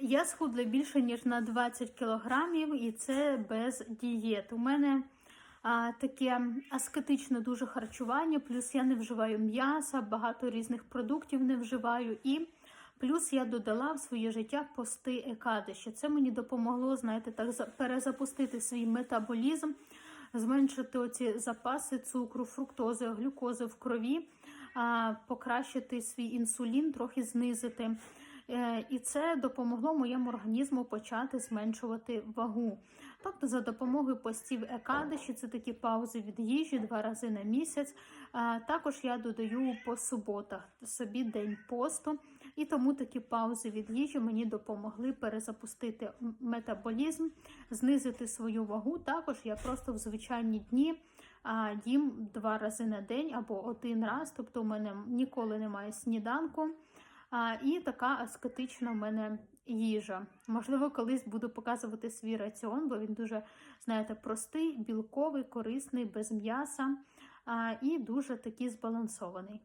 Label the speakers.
Speaker 1: Я схудла більше ніж на 20 кілограмів, і це без дієт. У мене а, таке аскетичне дуже харчування, плюс я не вживаю м'яса, багато різних продуктів не вживаю. І плюс я додала в своє життя пости екадиші. Це мені допомогло, знаєте, так перезапустити свій метаболізм, зменшити оці запаси цукру, фруктози, глюкози в крові, а, покращити свій інсулін, трохи знизити. Е, І це допомогло моєму організму почати зменшувати вагу. Тобто, за допомогою постів екадиші, це такі паузи від їжі два рази на місяць. Також я додаю по суботах собі день посту, і тому такі паузи від їжі мені допомогли перезапустити метаболізм, знизити свою вагу. Також я просто в звичайні дні їм два рази на день або один раз. Тобто, у мене ніколи немає сніданку. І така аскетична в мене їжа. Можливо, колись буду показувати свій раціон, бо він дуже, знаєте, простий, білковий, корисний, без м'яса і дуже такий збалансований.